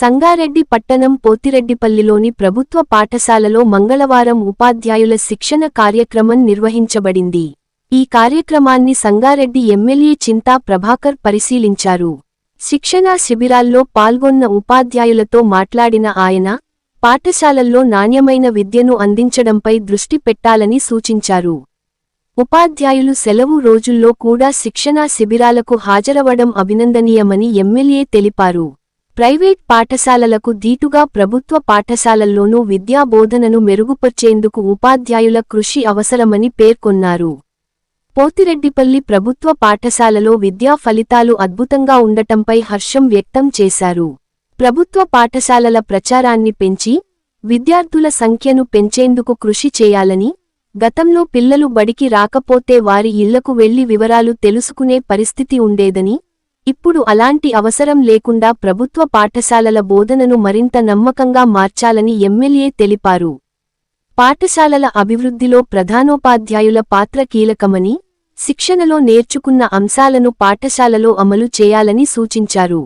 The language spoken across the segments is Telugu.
సంగారెడ్డి పట్టణం పోతిరెడ్డిపల్లిలోని ప్రభుత్వ పాఠశాలలో మంగళవారం ఉపాధ్యాయుల శిక్షణ కార్యక్రమం నిర్వహించబడింది. ఈ కార్యక్రమాన్ని సంగారెడ్డి ఎమ్మెల్యే చింతా ప్రభాకర్ పరిశీలించారు. శిక్షణా శిబిరాల్లో పాల్గొన్న ఉపాధ్యాయులతో మాట్లాడిన ఆయన పాఠశాలల్లో నాణ్యమైన విద్యను అందించడంపై దృష్టి పెట్టాలని సూచించారు. ఉపాధ్యాయులు సెలవు రోజుల్లో కూడా శిక్షణా శిబిరాలకు హాజరవడం అభినందనీయమని ఎమ్మెల్యే తెలిపారు. ప్రైవేట్ పాఠశాలలకు దీటుగా ప్రభుత్వ పాఠశాలల్లోనూ విద్యా బోధనను మెరుగుపర్చేందుకు ఉపాధ్యాయుల కృషి అవసరమని పేర్కొన్నారు. పోతిరెడ్డిపల్లి ప్రభుత్వ పాఠశాలలో విద్యా ఫలితాలు అద్భుతంగా ఉండటంపై హర్షం వ్యక్తం చేశారు. ప్రభుత్వ పాఠశాలల ప్రచారాన్ని పెంచి విద్యార్థుల సంఖ్యను పెంచేందుకు కృషి చేయాలని గతంలో పిల్లలు బడికి రాకపోతే వారి ఇళ్ళకు వెళ్ళి వివరాలు తెలుసుకునే పరిస్థితి ఉండేదని ఇప్పుడు అలాంటి అవసరం లేకుండా ప్రభుత్వ పాఠశాలల బోధనను మరింత నమ్మకంగా మార్చాలని ఎమ్మెల్యే తెలిపారు. పాఠశాలల అభివృద్ధిలో ప్రధానోపాధ్యాయుల పాత్ర కీలకమని శిక్షణలో నేర్చుకున్న అంశాలను పాఠశాలలో అమలు చేయాలని సూచించారు.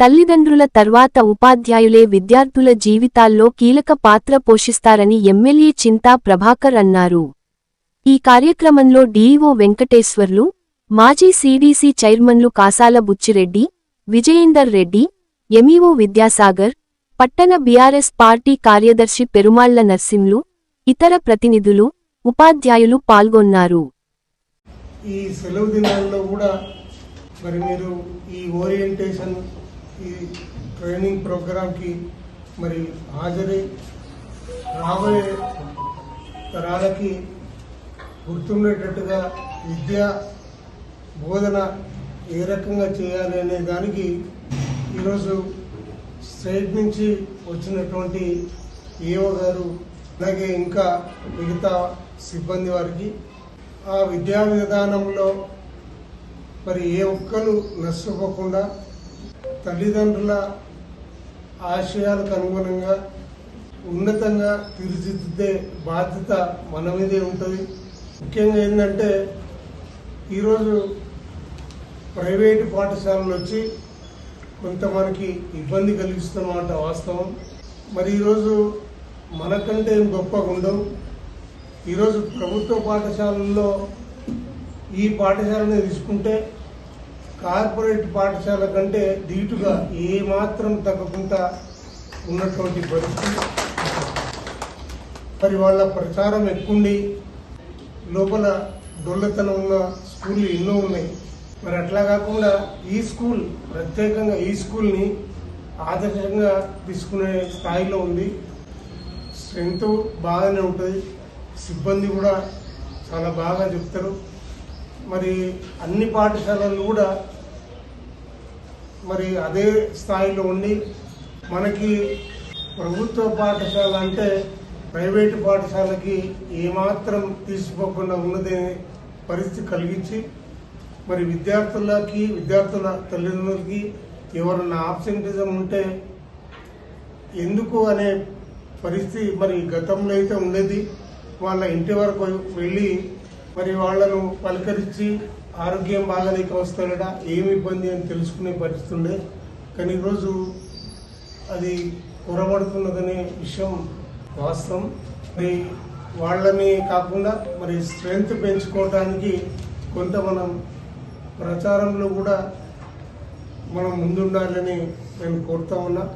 తల్లిదండ్రుల తర్వాత ఉపాధ్యాయులే విద్యార్థుల జీవితాల్లో కీలక పాత్ర పోషిస్తారని ఎమ్మెల్యే చింతా ప్రభాకర్ అన్నారు. ఈ కార్యక్రమంలో డీఈఓ వెంకటేశ్వర్లు మాజీ సీడీసీ చైర్మన్లు కాసాల బుచ్చిరెడ్డి విజయేందర్ రెడ్డి ఎంఈఓ విద్యాసాగర్ పట్టణ బీఆర్ఎస్ పార్టీ కార్యదర్శి పెరుమాళ్ళ నర్సింలు ఇతర ప్రతినిధులు ఉపాధ్యాయులు పాల్గొన్నారు. ఈ సెలవు దినాల్లో కూడా మరి మీరు ఈ ఓరియంటేషన్ ఈ ట్రైనింగ్ ప్రోగ్రాంకి మరి హాజరై రాబోయే తరాలకి గుర్తుండేటట్టుగా విద్యా బోధన ఏ రకంగా చేయాలి అనే దానికి ఈరోజు స్టేట్ నుంచి వచ్చినటువంటి ఏఓ గారు అలాగే ఇంకా మిగతా సిబ్బంది వారికి ఆ విద్యా విధానంలో మరి ఏ ఒక్కరు నష్టపోకుండా తల్లిదండ్రుల ఆశయాలకు అనుగుణంగా ఉన్నతంగా తీర్చిదిద్దే బాధ్యత మన మీదే ఉంటుంది. ముఖ్యంగా ఏంటంటే ఈరోజు ప్రైవేటు పాఠశాలలు వచ్చి కొంత మనకి ఇబ్బంది కలిగిస్తున్నమాట వాస్తవం. మరి ఈరోజు మనకంటే ఏం గొప్పగా ఉండవు. ఈరోజు ప్రభుత్వ పాఠశాలల్లో ఈ పాఠశాలని తీసుకుంటే కార్పొరేట్ పాఠశాల కంటే ధీటుగా ఏమాత్రం తగ్గకుండా ఉన్నటువంటి పరిస్థితి. మరి వాళ్ళ ప్రచారం ఎక్కువండి లోపల డొల్లతనం ఉన్న స్కూళ్ళు ఎన్నో ఉన్నాయి. మరి అట్లా కాకుండా ఈ స్కూల్ ప్రత్యేకంగా ఈ స్కూల్ని ఆదర్శంగా తీసుకునే స్థాయిలో ఉంది. స్ట్రెంగ్త్ బాగానే ఉంటుంది. సిబ్బంది కూడా చాలా బాగా చెప్తారు. మరి అన్ని పాఠశాలలు కూడా మరి అదే స్థాయిలో ఉండి మనకి ప్రభుత్వ పాఠశాల అంటే ప్రైవేటు పాఠశాలకి ఏమాత్రం తీసుకోకుండా ఉన్నదే పరిస్థితి కలిగించి మరి విద్యార్థులకి విద్యార్థుల తల్లిదండ్రులకి ఎవరన్నా ఆబ్సెంటిజం ఉంటే ఎందుకు అనే పరిస్థితి మరి గతంలో అయితే ఉండేది. వాళ్ళ ఇంటి వరకు వెళ్ళి మరి వాళ్ళను పలకరించి ఆరోగ్యం బాగాలేక వస్తాడట ఏమి ఇబ్బంది అని తెలుసుకునే పరిస్థితి ఉండే. కానీ ఈరోజు అది కొరబడుతున్నదనే విషయం వాస్తవం. మరి వాళ్ళని కాకుండా మరి స్ట్రెంగ్త్ పెంచుకోవడానికి కొంత మనం ప్రచారంలో కూడా మనం ముందుండాలని నేను కోరుతా ఉన్నా.